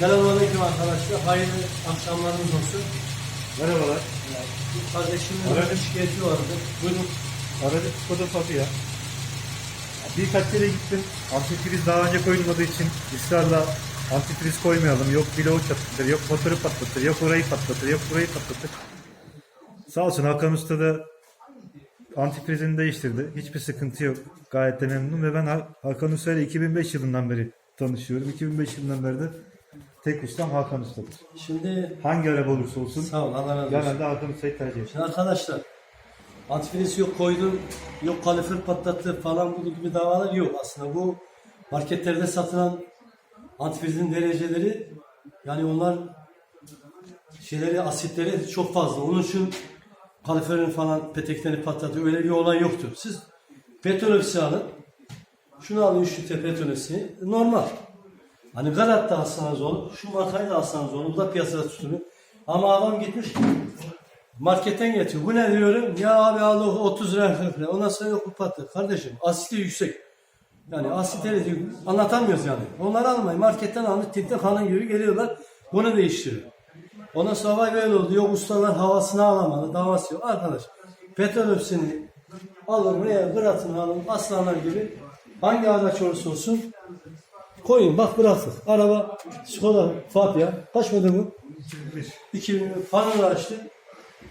Selamünaleyküm arkadaşlar. Hayırlı akşamlarınız olsun. Merhabalar. Bir kardeşimin Aradım. bir şikayeti vardı. Buyurun. Aradık Skoda Fabia. Birkaç yere gittim. Antifriz daha önce koyulmadığı için ısrarla antifriz koymayalım. Yok bloğu çatlatır, yok motoru patlatır, yok orayı patlatır, yok burayı patlatır. Sağ olsun Hakan Usta da antifrizini değiştirdi. Hiçbir sıkıntı yok. Gayet de memnunum ve ben Ha- Hakan Usta ile 2005 yılından beri tanışıyorum. 2005 yılından beri de tek ustam Hakan Usta'dır. Şimdi Hangi araba olursa olsun sağ ol Allah razı olsun. genelde Hakan Usta'yı tercih ederim. Şimdi arkadaşlar antifriz yok koydum, yok kalifer patlattı falan bu gibi davalar yok aslında. Bu marketlerde satılan antifrizin dereceleri yani onlar şeyleri asitleri çok fazla. Onun için kaliferin falan peteklerini patlatıyor. Öyle bir olay yoktur. Siz petrol ofisi alın. Şunu alın 3 litre petrol ofisi. Normal. Hani Galat'ta alsanız olur. Şu markayı da alsanız olur. Bu da piyasada tutuluyor. Ama adam gitmiş marketten getiriyor. Bu ne diyorum? Ya abi al o 30 lira 40 lira. Ondan sonra yok patlı. Kardeşim asiti yüksek. Yani asitleri anlatamıyoruz yani. Onları almayın. Marketten almış tipte kanın gibi geliyorlar. Bunu değiştiriyor. Ondan sonra vay böyle oldu. Yok ustalar havasını alamadı. Davası yok. Arkadaş petrol ofisini alın buraya bırakın alın. Aslanlar gibi. Hangi araç olursa olsun koyun. Bak bıraktık. Araba Skoda Fabia. Kaç model bu? 2000 fanını açtı.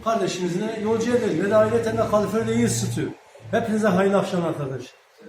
Kardeşimizle yolcu edelim. Ve de ayrıca de kaliferi de iyi ısıtıyor. Hepinize hayırlı akşamlar arkadaşlar.